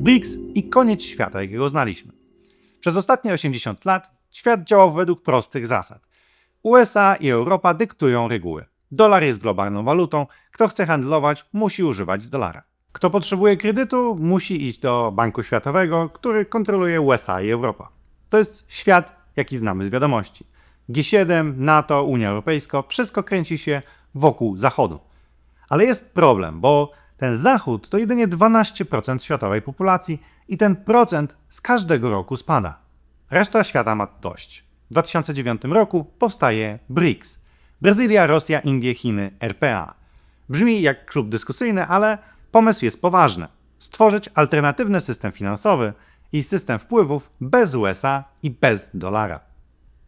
BRICS i koniec świata, jakiego znaliśmy. Przez ostatnie 80 lat świat działał według prostych zasad. USA i Europa dyktują reguły. Dolar jest globalną walutą, kto chce handlować, musi używać dolara. Kto potrzebuje kredytu, musi iść do Banku Światowego, który kontroluje USA i Europa. To jest świat, jaki znamy z wiadomości. G7, NATO, Unia Europejska, wszystko kręci się wokół Zachodu. Ale jest problem, bo ten Zachód to jedynie 12% światowej populacji i ten procent z każdego roku spada. Reszta świata ma dość. W 2009 roku powstaje BRICS. Brazylia, Rosja, Indie, Chiny, RPA. Brzmi jak klub dyskusyjny, ale pomysł jest poważny. Stworzyć alternatywny system finansowy i system wpływów bez USA i bez dolara.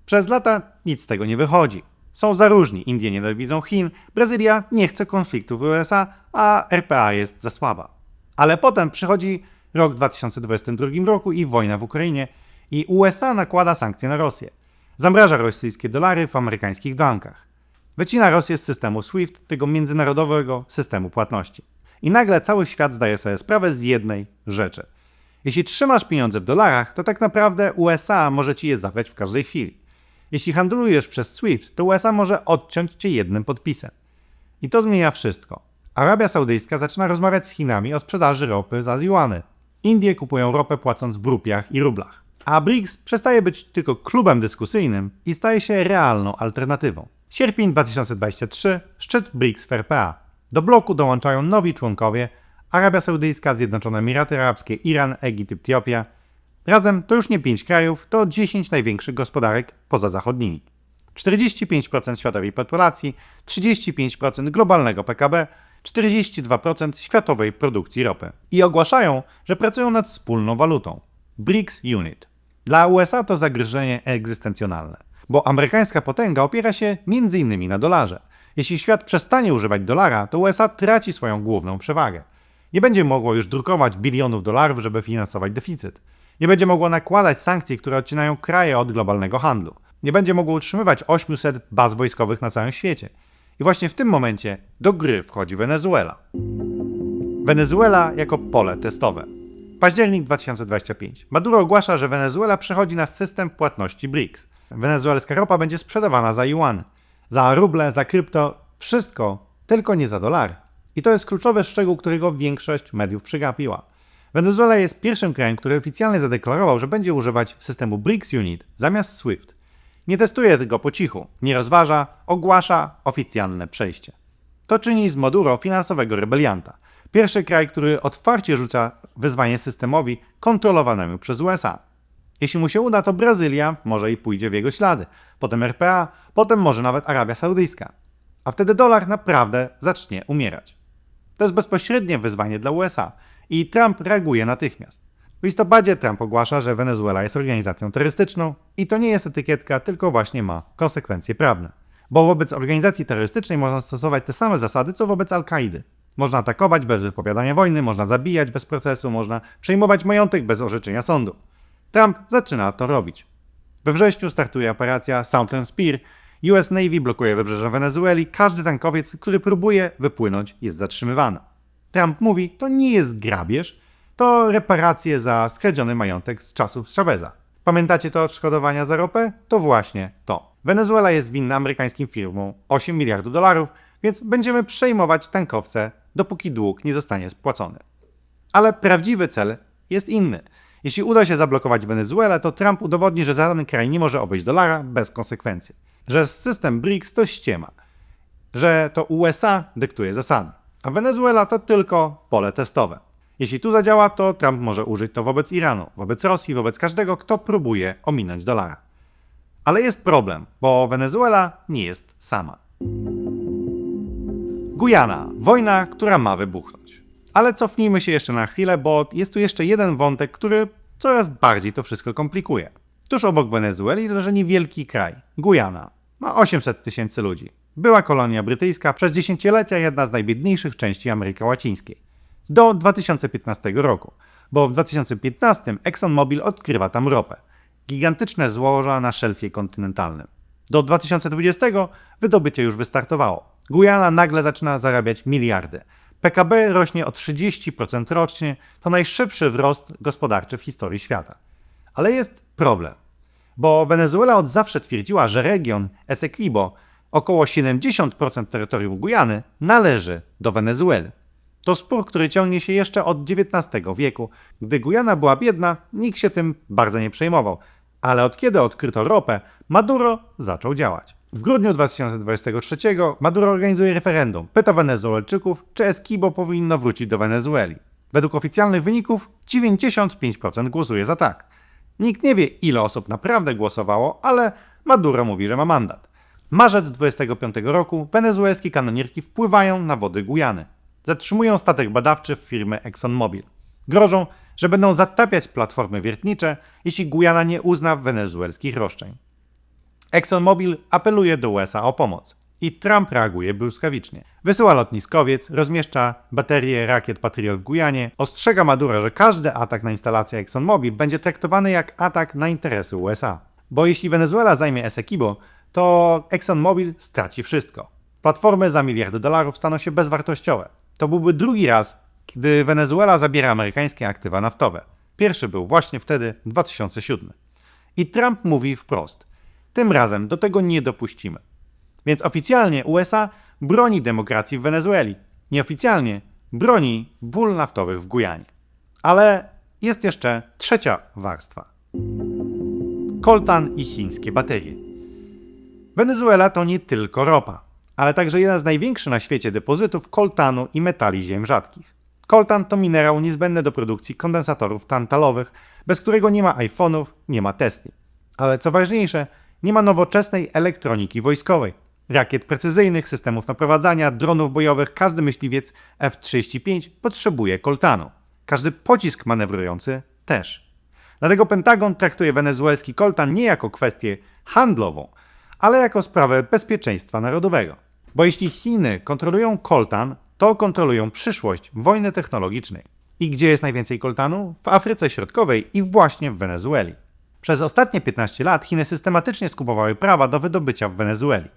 Przez lata nic z tego nie wychodzi. Są za różni. Indie nienawidzą Chin, Brazylia nie chce konfliktu w USA, a RPA jest za słaba. Ale potem przychodzi rok 2022 roku i wojna w Ukrainie i USA nakłada sankcje na Rosję. Zamraża rosyjskie dolary w amerykańskich bankach. Wycina Rosję z systemu SWIFT, tego międzynarodowego systemu płatności. I nagle cały świat zdaje sobie sprawę z jednej rzeczy. Jeśli trzymasz pieniądze w dolarach, to tak naprawdę USA może ci je zabrać w każdej chwili. Jeśli handlujesz przez SWIFT, to USA może odciąć cię jednym podpisem. I to zmienia wszystko. Arabia Saudyjska zaczyna rozmawiać z Chinami o sprzedaży ropy za juany. Indie kupują ropę płacąc w rupiach i rublach. A BRICS przestaje być tylko klubem dyskusyjnym i staje się realną alternatywą. Sierpień 2023, szczyt BRICS w RPA. Do bloku dołączają nowi członkowie Arabia Saudyjska, Zjednoczone Emiraty Arabskie, Iran, Egipt, Etiopia. Razem to już nie 5 krajów, to 10 największych gospodarek poza zachodnimi. 45% światowej populacji, 35% globalnego PKB, 42% światowej produkcji ropy. I ogłaszają, że pracują nad wspólną walutą BRICS Unit. Dla USA to zagrożenie egzystencjonalne, bo amerykańska potęga opiera się m.in. na dolarze. Jeśli świat przestanie używać dolara, to USA traci swoją główną przewagę. Nie będzie mogło już drukować bilionów dolarów, żeby finansować deficyt. Nie będzie mogło nakładać sankcji, które odcinają kraje od globalnego handlu. Nie będzie mogło utrzymywać 800 baz wojskowych na całym świecie. I właśnie w tym momencie do gry wchodzi Wenezuela. Wenezuela jako pole testowe. Październik 2025. Maduro ogłasza, że Wenezuela przechodzi na system płatności BRICS. Wenezuelska ropa będzie sprzedawana za yuan, za ruble, za krypto, wszystko, tylko nie za dolary. I to jest kluczowy szczegół, którego większość mediów przegapiła. Wenezuela jest pierwszym krajem, który oficjalnie zadeklarował, że będzie używać systemu BRICS Unit zamiast SWIFT. Nie testuje tego po cichu, nie rozważa, ogłasza oficjalne przejście. To czyni z Maduro finansowego rebelianta. Pierwszy kraj, który otwarcie rzuca wyzwanie systemowi kontrolowanemu przez USA. Jeśli mu się uda, to Brazylia może i pójdzie w jego ślady, potem RPA, potem może nawet Arabia Saudyjska. A wtedy dolar naprawdę zacznie umierać. To jest bezpośrednie wyzwanie dla USA i Trump reaguje natychmiast. W listopadzie Trump ogłasza, że Wenezuela jest organizacją terrorystyczną i to nie jest etykietka, tylko właśnie ma konsekwencje prawne. Bo wobec organizacji terrorystycznej można stosować te same zasady, co wobec Al-Kaidy. Można atakować bez wypowiadania wojny, można zabijać bez procesu, można przejmować majątek bez orzeczenia sądu. Trump zaczyna to robić. We wrześniu startuje operacja Southern Spear. US Navy blokuje wybrzeże Wenezueli. Każdy tankowiec, który próbuje wypłynąć, jest zatrzymywany. Trump mówi, to nie jest grabież, to reparacje za skradziony majątek z czasów Chaveza. Pamiętacie te odszkodowania za ropę? To właśnie to. Wenezuela jest winna amerykańskim firmom 8 miliardów dolarów, więc będziemy przejmować tankowce, dopóki dług nie zostanie spłacony. Ale prawdziwy cel jest inny. Jeśli uda się zablokować Wenezuelę, to Trump udowodni, że żaden kraj nie może obejść dolara bez konsekwencji. Że system BRICS to ściema. Że to USA dyktuje zasady. A Wenezuela to tylko pole testowe. Jeśli tu zadziała, to Trump może użyć to wobec Iranu, wobec Rosji, wobec każdego, kto próbuje ominąć dolara. Ale jest problem, bo Wenezuela nie jest sama. Gujana wojna, która ma wybuchnąć. Ale cofnijmy się jeszcze na chwilę, bo jest tu jeszcze jeden wątek, który coraz bardziej to wszystko komplikuje. Tuż obok Wenezueli leży niewielki kraj Gujana. Ma 800 tysięcy ludzi. Była kolonia brytyjska, przez dziesięciolecia jedna z najbiedniejszych części Ameryki Łacińskiej. Do 2015 roku, bo w 2015 ExxonMobil odkrywa tam ropę. Gigantyczne złoża na szelfie kontynentalnym. Do 2020 wydobycie już wystartowało. Gujana nagle zaczyna zarabiać miliardy. PKB rośnie o 30% rocznie, to najszybszy wzrost gospodarczy w historii świata. Ale jest problem, bo Wenezuela od zawsze twierdziła, że region Essequibo, około 70% terytorium Gujany, należy do Wenezueli. To spór, który ciągnie się jeszcze od XIX wieku. Gdy Gujana była biedna, nikt się tym bardzo nie przejmował. Ale od kiedy odkryto ropę, Maduro zaczął działać. W grudniu 2023 Maduro organizuje referendum. Pyta Wenezuelczyków, czy Esquibo powinno wrócić do Wenezueli. Według oficjalnych wyników 95% głosuje za tak. Nikt nie wie, ile osób naprawdę głosowało, ale Maduro mówi, że ma mandat. Marzec 25 roku wenezuelskie kanonierki wpływają na wody Gujany. Zatrzymują statek badawczy firmy ExxonMobil. Grożą, że będą zatapiać platformy wiertnicze, jeśli Gujana nie uzna wenezuelskich roszczeń. ExxonMobil apeluje do USA o pomoc. I Trump reaguje błyskawicznie. Wysyła lotniskowiec, rozmieszcza baterie rakiet Patriot w Gujanie, ostrzega Maduro, że każdy atak na instalację ExxonMobil będzie traktowany jak atak na interesy USA. Bo jeśli Wenezuela zajmie Essequibo, to ExxonMobil straci wszystko. Platformy za miliardy dolarów staną się bezwartościowe. To byłby drugi raz, kiedy Wenezuela zabiera amerykańskie aktywa naftowe. Pierwszy był właśnie wtedy, 2007. I Trump mówi wprost: Tym razem do tego nie dopuścimy. Więc oficjalnie USA broni demokracji w Wenezueli, nieoficjalnie broni ból naftowych w Gujanie. Ale jest jeszcze trzecia warstwa. Koltan i chińskie baterie. Wenezuela to nie tylko ropa, ale także jeden z największych na świecie depozytów koltanu i metali ziem rzadkich. Koltan to minerał niezbędny do produkcji kondensatorów tantalowych, bez którego nie ma iPhone'ów, nie ma Tesli. Ale co ważniejsze, nie ma nowoczesnej elektroniki wojskowej. Rakiet precyzyjnych, systemów naprowadzania, dronów bojowych, każdy myśliwiec F-35 potrzebuje koltanu. Każdy pocisk manewrujący też. Dlatego Pentagon traktuje wenezuelski koltan nie jako kwestię handlową, ale jako sprawę bezpieczeństwa narodowego. Bo jeśli Chiny kontrolują koltan, to kontrolują przyszłość wojny technologicznej. I gdzie jest najwięcej koltanu? W Afryce Środkowej i właśnie w Wenezueli. Przez ostatnie 15 lat Chiny systematycznie skupowały prawa do wydobycia w Wenezueli.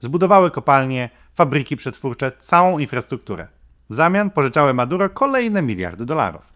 Zbudowały kopalnie, fabryki przetwórcze, całą infrastrukturę. W zamian pożyczały Maduro kolejne miliardy dolarów.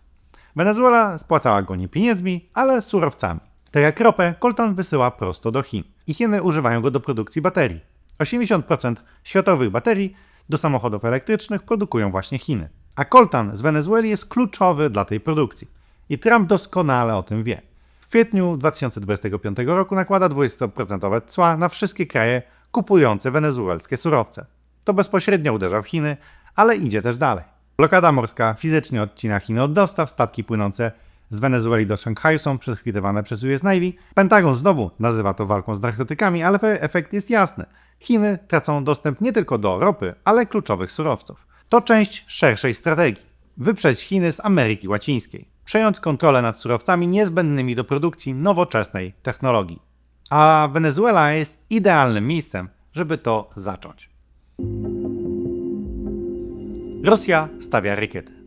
Wenezuela spłacała go nie pieniędzmi, ale surowcami. Tak jak ropę, koltan wysyła prosto do Chin i Chiny używają go do produkcji baterii. 80% światowych baterii do samochodów elektrycznych produkują właśnie Chiny. A koltan z Wenezueli jest kluczowy dla tej produkcji. I Trump doskonale o tym wie. W kwietniu 2025 roku nakłada 20% cła na wszystkie kraje kupujące wenezuelskie surowce. To bezpośrednio uderza w Chiny, ale idzie też dalej. Blokada morska fizycznie odcina Chiny od dostaw, statki płynące z Wenezueli do Szanghaju są przechwytywane przez US Navy. Pentagon znowu nazywa to walką z narkotykami, ale efekt jest jasny. Chiny tracą dostęp nie tylko do ropy, ale kluczowych surowców. To część szerszej strategii. Wyprzeć Chiny z Ameryki Łacińskiej. Przejąć kontrolę nad surowcami niezbędnymi do produkcji nowoczesnej technologii. A Wenezuela jest idealnym miejscem, żeby to zacząć. Rosja stawia rakiety.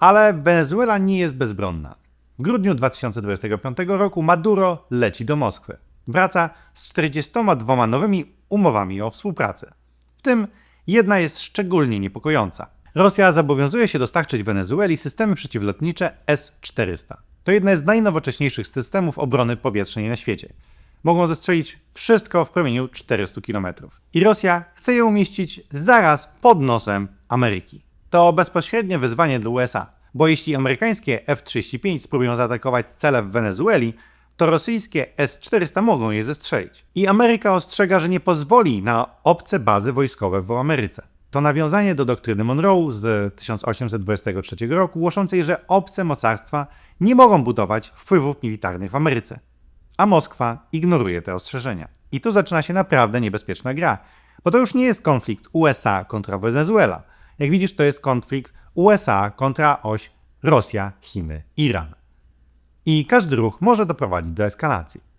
Ale Wenezuela nie jest bezbronna. W grudniu 2025 roku Maduro leci do Moskwy. Wraca z 42 nowymi umowami o współpracy. W tym jedna jest szczególnie niepokojąca. Rosja zobowiązuje się dostarczyć Wenezueli systemy przeciwlotnicze S-400. To jedna z najnowocześniejszych systemów obrony powietrznej na świecie. Mogą zestrzelić wszystko w promieniu 400 km. I Rosja chce je umieścić zaraz pod nosem Ameryki. To bezpośrednie wyzwanie dla USA, bo jeśli amerykańskie F-35 spróbują zaatakować cele w Wenezueli, to rosyjskie S-400 mogą je zestrzelić. I Ameryka ostrzega, że nie pozwoli na obce bazy wojskowe w Ameryce. To nawiązanie do doktryny Monroe z 1823 roku, głoszącej, że obce mocarstwa nie mogą budować wpływów militarnych w Ameryce. A Moskwa ignoruje te ostrzeżenia. I tu zaczyna się naprawdę niebezpieczna gra, bo to już nie jest konflikt USA kontra Wenezuela. Jak widzisz, to jest konflikt USA kontra oś Rosja, Chiny, Iran. I każdy ruch może doprowadzić do eskalacji.